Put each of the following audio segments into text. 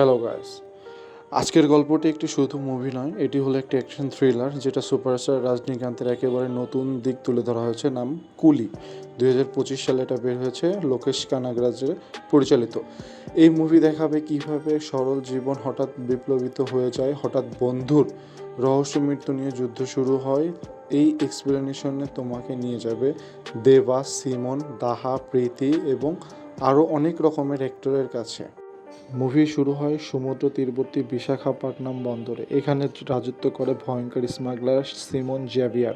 Hello guys আজকের গল্পটি একটি শুধু মুভি নয়, এটি হলো একটি অ্যাকশন থ্রিলার যেটা সুপারস্টার রজনীকান্তের একেবারে নতুন দিক তুলে ধরা হয়েছে, নাম কুলি। দুই হাজার পঁচিশ সালে এটা বের হয়েছে লোকেশ কানাগরাজের পরিচালিত। এই মুভি দেখাবে কীভাবে সরল জীবন হঠাৎ বিপ্লবিত হয়ে যায়, হঠাৎ বন্ধুর রহস্য মৃত্যু নিয়ে যুদ্ধ শুরু হয়। এই এক্সপ্লেনেশনে তোমাকে নিয়ে যাবে দেবা, সিমন, দাহা, প্রীতি এবং আরও অনেক রকমের অ্যাক্টরের কাছে। মুভি শুরু হয় সমুদ্র তীরবর্তী বিশাখাপট্টনম বন্দরে। এখানে রাজত্ব করে ভয়ঙ্কর স্মাগলার সিমন জ্যাভিয়ার।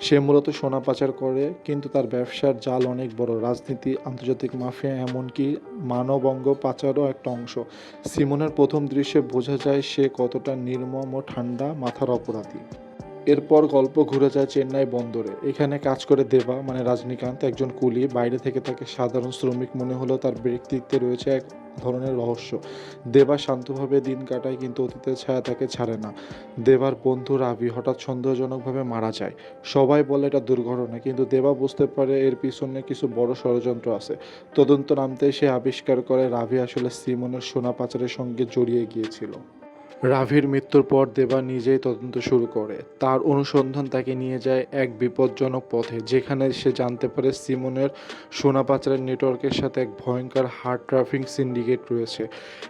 সে মূলত সোনা পাচার করে, কিন্তু তার ব্যবসার জাল অনেক বড়। রাজনীতি, আন্তর্জাতিক মাফিয়া, এমনকি মানবঙ্গ পাচারও একটা অংশ। সিমনের প্রথম দৃশ্যে বোঝা যায় সে কতটা নির্মম ও ঠান্ডা মাথার অপরাধী। এরপর গল্প ঘুরে যায় চেন্নাই বন্দরে। এখানে কাজ করে দেবা মানে রজনীকান্ত, একজন কুলি। বাইরে থেকে তাকে সাধারণ শ্রমিক মনে হলেও তার ব্যক্তিত্বে রয়েছে এক ধরনের রহস্য। দেবা শান্তভাবে দিন কাটায় কিন্তু অতীতের ছায়া তাকে ছাড়ে না। দেবার বন্ধু রাভি হঠাৎ সন্দেহজনকভাবে মারা যায়। সবাই বলে এটা দুর্ঘটনা, কিন্তু দেবা বুঝতে পারে এর পিছনে কিছু বড় ষড়যন্ত্র আছে। তদন্ত নামতে সে আবিষ্কার করে রাভি আসলে সিমনের সোনা পাচারের সঙ্গে জড়িয়ে গিয়েছিল। রাভির মৃত্যুর পর দেবা নিজেই তদন্ত শুরু করে। তার অনুসন্ধান তাকে নিয়ে যায় এক বিপজ্জনক পথে, যেখানে সে জানতে পারে সিমনের সোনা পাচারের নেটওয়ার্কের সাথে এক ভয়ঙ্কর হার্ট ট্রাফিং সিন্ডিকেট রয়েছে।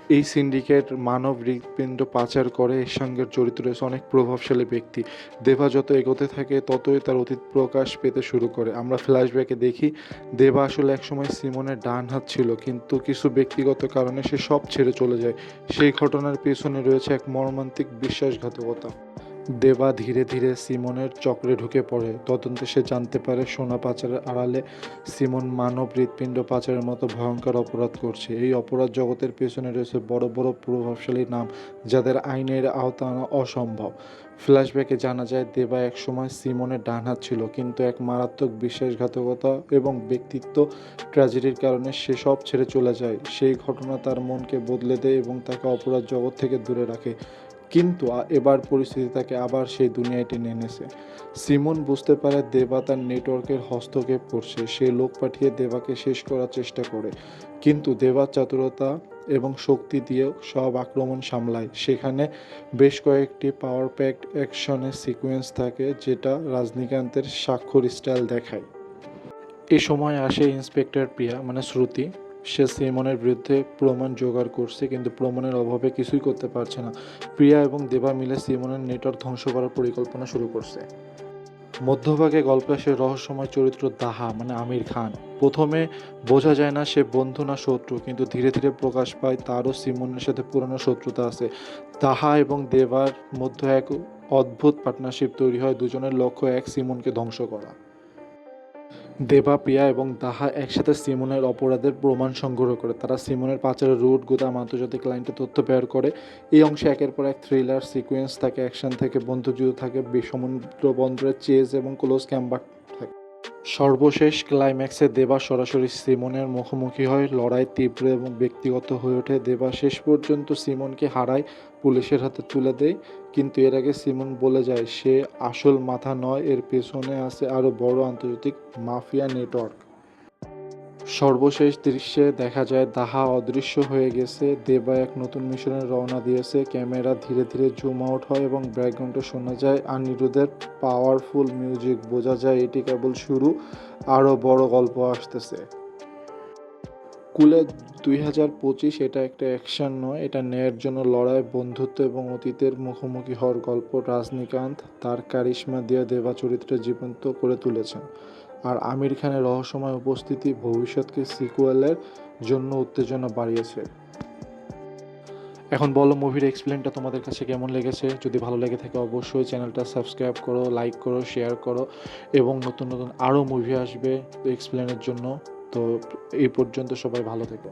এই সিন্ডিকেট মানব হৃৎপিণ্ড পাচার করে, এর সঙ্গে জড়িত রয়েছে অনেক প্রভাবশালী ব্যক্তি। দেবা যত এগোতে থাকে, ততই তার অতীত প্রকাশ পেতে শুরু করে। আমরা ফ্ল্যাশব্যাকে দেখি, দেবা আসলে একসময় সিমনের ডান হাত ছিল, কিন্তু কিছু ব্যক্তিগত কারণে সে সব ছেড়ে চলে যায়। সেই ঘটনার পেছনে রয়েছে এক মর্মান্তিক বিশ্বাসঘাতকতা। দেবা ধীরে ধীরে সিমনের চক্রে ঢুকে পড়ে। তদন্তে সে জানতে পারে সোনা পাচারের আড়ালে সিমন মানব হৃৎপিণ্ড পাচারের মতো ভয়ঙ্কর অপরাধ করছে। এই অপরাধ জগতের পেছনে রয়েছে বড় বড় প্রভাবশালী নাম যাদের আইনের আওতা অসম্ভব। ফ্ল্যাশব্যাকে জানা যায়, দেবা একসময় সিমনের ডান হাত ছিল, কিন্তু এক মারাত্মক বিশ্বাসঘাতকতা এবং ব্যক্তিত্ব ট্র্যাজেডির কারণে সে সব ছেড়ে চলে যায়। সেই ঘটনা তার মনকে বদলে দেয় এবং তাকে অপরাধ জগৎ থেকে দূরে রাখে। কিন্তু এবার পরিস্থিতি তাকে আবার সেই দুনিয়ায় টেনে এনেছে। সিমন বুঝতে পারে দেবা তার নেটওয়ার্কের হস্তক্ষেপ করছে। সে লোক পাঠিয়ে দেবাকে শেষ করার চেষ্টা করে। কিন্তু দেবার চাতুরতা এবং শক্তি দিয়ে সব আক্রমণ সামলায়। সেখানে বেশ কয়েকটি পাওয়ার প্যাকড অ্যাকশনের সিকোয়েন্স থাকে যেটা রজনীকান্তের স্বাক্ষর স্টাইল দেখায়। এ সময় আসে ইন্সপেক্টর প্রিয়া মানে শ্রুতি। সে সিমনের বিরুদ্ধে প্রমাণ জোগাড় করছে, কিন্তু প্রমাণের অভাবে কিছুই করতে পারছে না। প্রিয়া এবং দেবা মিলে সিমনের নেটওয়ার্ক ধ্বংস করার পরিকল্পনা শুরু করছে। মধ্যভাগে গল্পে সে রহস্যময় চরিত্র দাহা মানে আমির খান। প্রথমে বোঝা যায় না সে বন্ধু না শত্রু, কিন্তু ধীরে ধীরে প্রকাশ পায় তারও সিমনের সাথে পুরনো শত্রুতা আছে। দাহা এবং দেবার মধ্যে এক অদ্ভুত পার্টনারশিপ তৈরি হয়, দুজনের লক্ষ্য এক সিমনকে ধ্বংস করা। দেবা, প্রিয়া এবং তাহা একসাথে সিমনের অপরাধের প্রমাণ সংগ্রহ করে। তারা সিমনের পাচারের রুট গুদাম আন্তর্জাতিক লাইনটা তথ্য বের করে। এই অংশে একের পর এক থ্রিলার সিকোয়েন্স থাকে অ্যাকশন থেকে বন্ধুযুদ্ধ থাকে বে- সমুদ্র বন্দরের চেজ এবং ক্লোজ ক্যাম্বার সর্বশেষ ক্লাইম্যাক্সে দেবা সরাসরি সিমনের মুখোমুখি হয়, লড়াই তীব্র এবং ব্যক্তিগত হয়ে ওঠে। দেবা শেষ পর্যন্ত সিমনকে হারায়, পুলিশের হাতে তুলে দেয়, কিন্তু এর আগে সিমন বলে যায়, সে আসল মাথা নয়, এর পেছনে আছে আরও বড় আন্তর্জাতিক মাফিয়া নেটওয়ার্ক। সর্বশেষ দৃশ্যে দেখা যায়, দাহা অদৃশ্য হয়ে গেছে। দেবা এক নতুন মিশনে রওনা দিয়েছে। ক্যামেরা ধীরে ধীরে জুম আউট হয় এবং ব্যাকগ্রাউন্ডে শোনা যায় অনিরুদ্ধের পাওয়ারফুল মিউজিক। বোঝা যায়, এটি কেবল শুরু, আরও বড় গল্প আসতেছে। কুলে দুই হাজার পঁচিশ এটা একটা অ্যাকশন নয়, এটা ন্যায়ের জন্য লড়াই, বন্ধুত্ব এবং অতীতের মুখোমুখি হওয়ার গল্প। রাজনীকান্ত তার কারিশমা দিয়ে দেবা চরিত্রে জীবন্ত করে তুলেছেন। আর আমির খানের রহস্যময় উপস্থিতি ভবিষ্যৎকে সিকুয়েলের জন্য উত্তেজনা বাড়িয়েছে। এখন বলো মুভির এক্সপ্লেনটা তোমাদের কাছে কেমন লেগেছে? যদি ভালো লেগে থাকে অবশ্যই চ্যানেলটা সাবস্ক্রাইব করো লাইক করো শেয়ার করো এবং নতুন নতুন আরও মুভি আসবে এক্সপ্লেনের জন্য। তো এই পর্যন্ত সবাই ভালো থেকো।